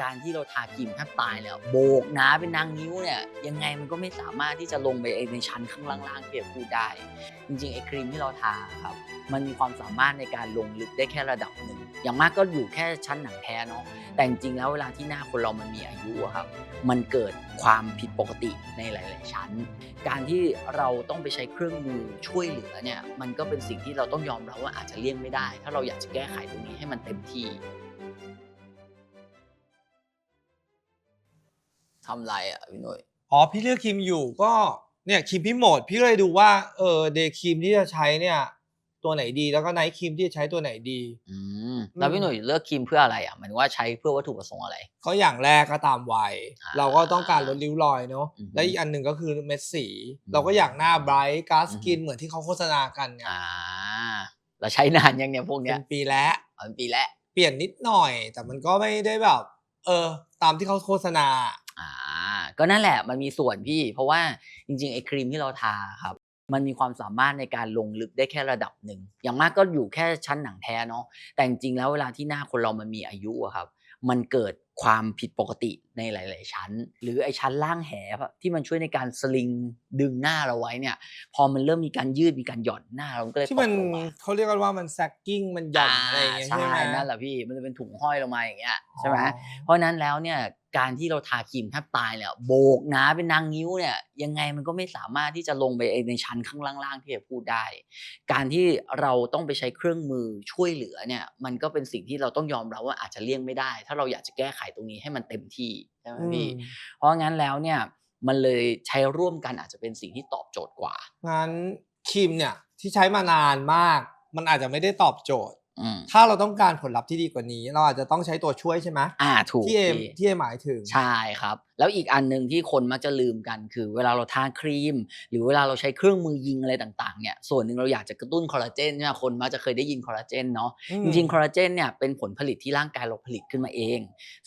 การที่เราทาครีมแทบตายแล้วโบกหนาเป็นนางนิ้วเนี่ยยังไงมันก็ไม่สามารถที่จะลงไปในชั้นข้างล่างๆที่จะพูดได้ จริงๆไอ้ครีมที่เราทาครับมันมีความสามารถในการลงลึกได้แค่ระดับหนึ่งอย่างมากก็อยู่แค่ชั้นหนังแท้เนาะแต่จริงๆแล้วเวลาที่หน้าคนเรามันมีอายุครับมันเกิดความผิดปกติในหลาย ๆ ชั้น การที่เราต้องไปใช้เครื่องมือช่วยเหลือเนี่ยมันก็เป็นสิ่งที่เราต้องยอมรับว่าอาจจะเลี่ยงไม่ได้ ถ้าเราอยากจะแก้ไขตรงนี้ให้มันเต็มที่ ทำไรอะพี่หนุ่ยอ๋อพี่เลือกครีมอยู่ก็เนี่ยครีมพี่โหมด พี่ก็เลยดูว่าเออเดย์ครีมที่จะใช้เนี่ย ตัวไหนดีแล้วก็ไนท์ครีมที่จะใช้ตัวไหนดี อืมแล้วพี่หนุ่ยเลือกครีมเพื่ออะไรอะหมายถึงว่าใช้เพื่อวัตถุประสงค์อะไร ก็อย่างแรกก็ตามวัย อ่าเราก็ต้องการลดริ้วรอยเนาะอือฮึและอีกอันหนึ่งก็คือเม็ดสีอืมเราก็อยากหน้าไบรท์ก s สกินอือฮึ เหมือนที่เขาโฆษณากันเนี่ยอ่าเราใช้นานยังเนี่ยพวกเนี้เป็ยนปีแล้วเอาเป็นปีแล้ว เปลี่ยนนิดหน่อย แต่มันก็ไม่ได้แบบ เออ ตามที่เขาโฆษณาอ่า ก็นั่นแหละมันมีส่วนพี่ เพราะว่าจริงๆไอ้ครีมที่เราทาครับมันมีความสามารถในการลงลึกได้แค่ระดับหนึ่ง อย่างมากก็อยู่แค่ชั้นหนังแท้เนาะ แต่จริงๆแล้วเวลาที่หน้าคนเรามันมีอายุอะครับ มันเกิดความผิดปกติในหลาย ๆ ชั้น หรือไอ้ชั้นล่างแหอะที่มันช่วยในการสลิงดึงหน้าเราไว้เนี่ย พอมันเริ่มมีการยืดมีการหย่อนหน้าเราก็เลยที่มันตกลงมาเขาเรียกกันว่ามันแซกกิ้งมันหย่อนอะไรอย่างเงี้ยใช่ใช่ไหมนั่นแหละพี่มันจะเป็นถุงห้อยลงมาอย่างเงี้ยใช่ไหมอ๋อเพราะฉะนั้นแล้วเนี่ย การที่เราทาครีมแทบตายเนี่ยโบกหนาเป็นนางนิ้วเนี่ยยังไงมันก็ไม่สามารถที่จะลงไปในชั้นข้างล่างๆที่จะพูดได้ การที่เราต้องไปใช้เครื่องมือช่วยเหลือเนี่ยมันก็เป็นสิ่งที่เราต้องยอมรับว่าอาจจะเลี่ยงไม่ได้ ถ้าเราอยากจะแก้ไขตรงนี้ให้มันเต็มที่ใช่ไหมพี่อืมเพราะงั้นแล้วเนี่ยมันเลยใช้ร่วมกันอาจจะเป็นสิ่งที่ตอบโจทย์กว่างั้นครีมเนี่ยที่ใช้มานานมาก มันอาจจะไม่ได้ตอบโจทย์อืม ถ้าเราต้องการผลลัพธ์ที่ดีกว่านี้ เราอาจจะต้องใช้ตัวช่วยใช่ไหมอ่าถูกที่เอมพี่ที่เอมหมายถึงใช่ครับ แล้วอีกอันหนึ่งที่คนมักจะลืมกันคือ เวลาเราทาครีม หรือเวลาเราใช้เครื่องมือยิงอะไรต่างๆเนี่ยส่วนหนึ่งเราอยากจะกระตุ้นคอลลาเจนใช่ไหมคนมักจะเคยได้ยินคอลลาเจนเนาะอืมจริงๆคอลลาเจนเนี่ยเป็นผลผลิตที่ร่างกายเราผลิตขึ้นมาเอง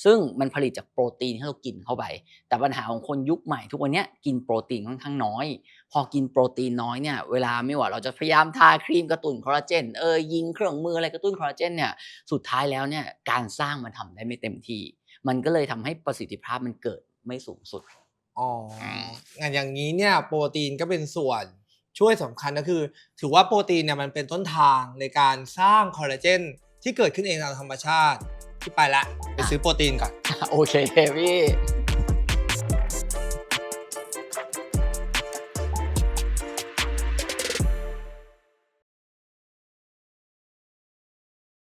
ซึ่งมันผลิตจากโปรตีนที่เรากินเข้าไป แต่ปัญหาของคนยุคใหม่ทุกวันเนี้ยกินโปรตีนค่อนข้างน้อยพอกินโปรตีนน้อยเนี่ยเวลาไม่ว่าเราจะพยายามทาครีมกระตุ้นคอลลาเจนเออยิงเครื่องมืออะไรกระตุ้นคอลลาเจนเนี่ยสุดท้ายแล้วเนี่ยการสร้างมันทำได้ไม่เต็มที่ มันก็เลยทำให้ประสิทธิภาพมันเกิดไม่สูงสุดอ๋องั้นอย่างนี้เนี่ยโปรตีนก็เป็นส่วนช่วยสำคัญก็คือ ถือว่าโปรตีนเนี่ยมันเป็นต้นทางในการสร้างคอลลาเจนที่เกิดขึ้นเองตามธรรมชาติที่ไปละไปซื้อโปรตีนก่อน โอเคพี่